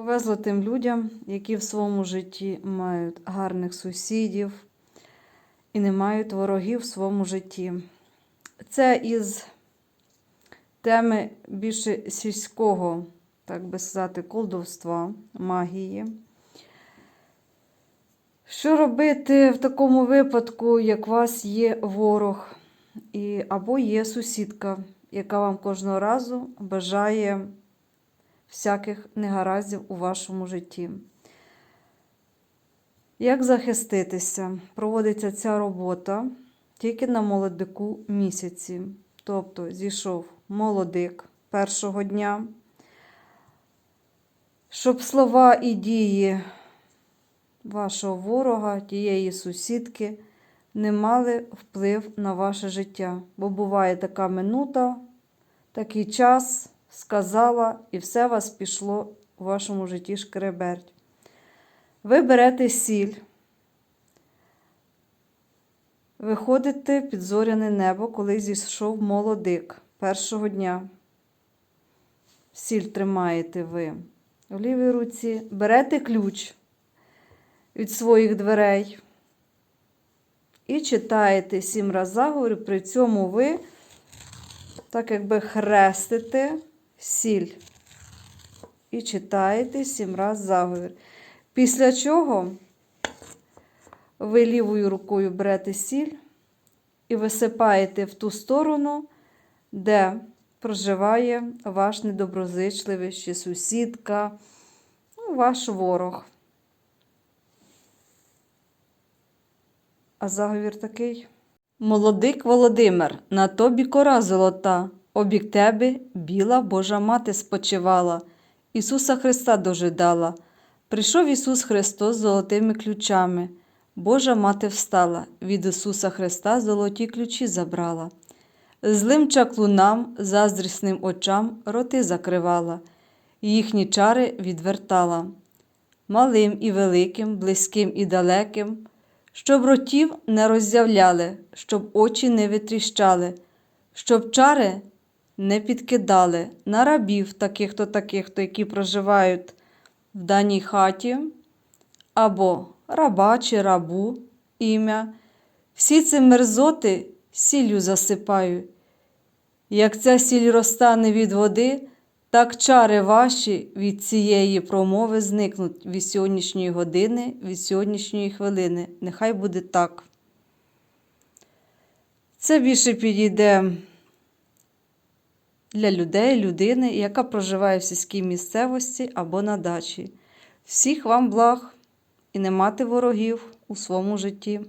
Повезло тим людям, які в своєму житті мають гарних сусідів і не мають ворогів в своєму житті. Це із теми більше сільського, так би сказати, колдовства, магії. Що робити в такому випадку, як у вас є ворог, і, або є сусідка, яка вам кожного разу бажає всяких негараздів у вашому житті? Як захиститися? Проводиться ця робота тільки на молодику місяці. Тобто зійшов молодик першого дня, щоб слова і дії вашого ворога, тієї сусідки, не мали вплив на ваше життя. Бо буває така минута, такий час сказала, і все вас пішло у вашому житті шкереберть. Ви берете сіль, виходите під зоряне небо, коли зійшов молодик першого дня. Сіль тримаєте ви в лівій руці, берете ключ від своїх дверей і читаєте сім разів заговір, при цьому ви, так якби хрестите сіль. І читаєте сім разів заговір. Після чого ви лівою рукою берете сіль і висипаєте в ту сторону, де проживає ваш недоброзичливий ще сусідка, ну, ваш ворог. А заговір такий. Молодик Володимир, на тобі кора золота, обік тебе біла Божа мати спочивала, Ісуса Христа дожидала. Прийшов Ісус Христос з золотими ключами. Божа мати встала, від Ісуса Христа золоті ключі забрала. Злим чаклунам, заздрісним очам роти закривала, їхні чари відвертала. Малим і великим, близьким і далеким, щоб ротів не роззявляли, щоб очі не витріщали, щоб чари не підкидали на рабів таких-то таких-то, які проживають в даній хаті, або раба чи рабу ім'я. Всі ці мерзоти сіллю засипаю. Як ця сіль розтане від води, так чари ваші від цієї промови зникнуть від сьогоднішньої години, від сьогоднішньої хвилини. Нехай буде так. Це більше підійде для людей, людини, яка проживає в сільській місцевості або на дачі. Всіх вам благ і не мати ворогів у своєму житті.